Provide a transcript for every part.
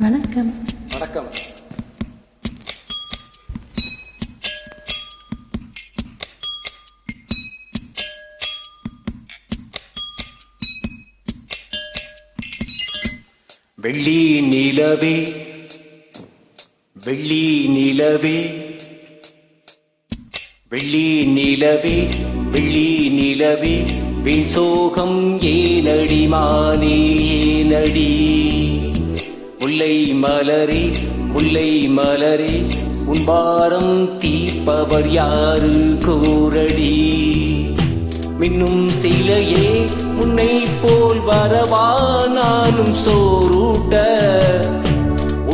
வணக்கம். வணக்கம். வெள்ளி நிலவே வெள்ளி நிலவே வெள்ளி நிலவே வெள்ளி நிலவே வின் சோகம் ஏனடி மானே ஏனடி. முல்லை மலரே முல்லை மலரே உன்பாரம் தீர்ப்பவர் யாரு கோரடி? மின்னும் சிலையே உன்னை போல் வரவா நானும் சோறூட்ட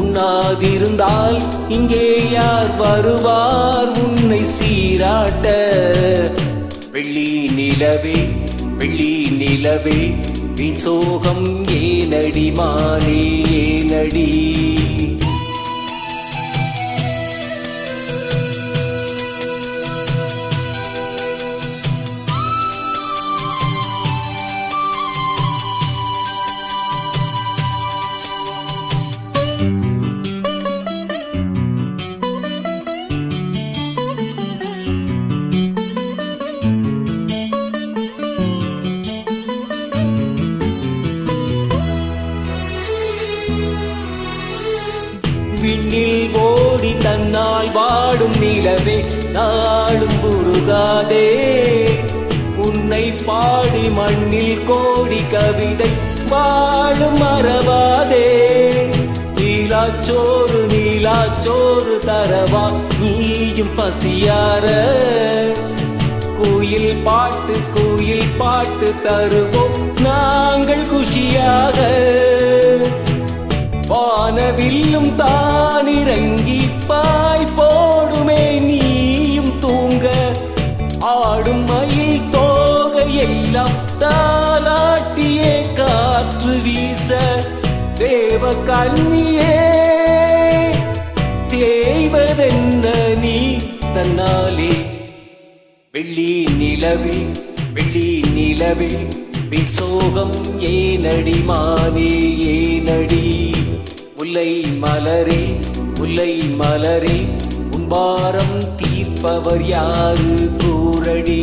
உண்ணாதிருந்தால் இங்கே யார் வருவார் உன்னை சீராட்ட? வெள்ளி நிலவே வெள்ளி நிலவே வீண் சோகம் ஏனடி மாலே ஏனடி? வாடும் நிலவே நாளும் உருகாதே. உன்னை பாடி மண்ணில் கோடி கவிதை வாழும் மறவாதே. நீலாச்சோறு நீலாச்சோறு தரவா நீயும் பசியார. குயில் பாட்டு குயில் பாட்டு தருவோம் நாங்கள் குஷியாக. வானவில்லும் தான் தேவ கண்ணியே தேய்வதென்ன நீ தன்னாலே? வெள்ளி நிலவே வெள்ளி நிலவே பின் சோகம் ஏனடி மானே ஏனடி? முல்லை மலரே முல்லை மலரே உன்பாரம் தீர்ப்பவர் யாரு கூரடி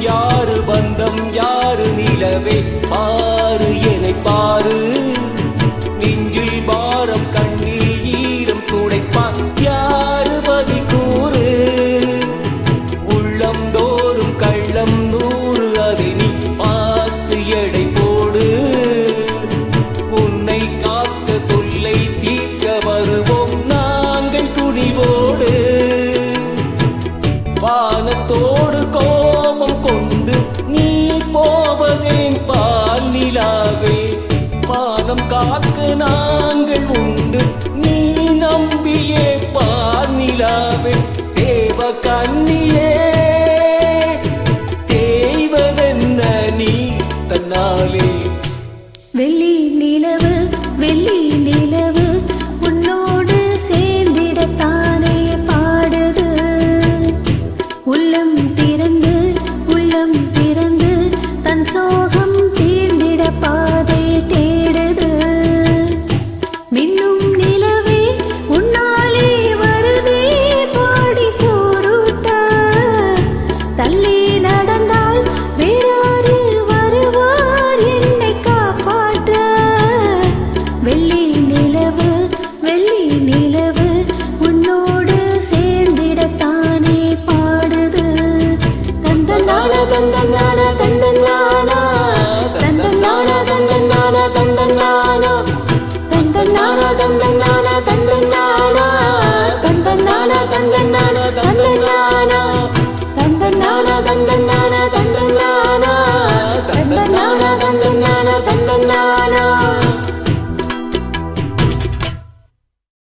யாரு பந்தம் யாரு நிலவே? பாரு என்னை பாரு. hagan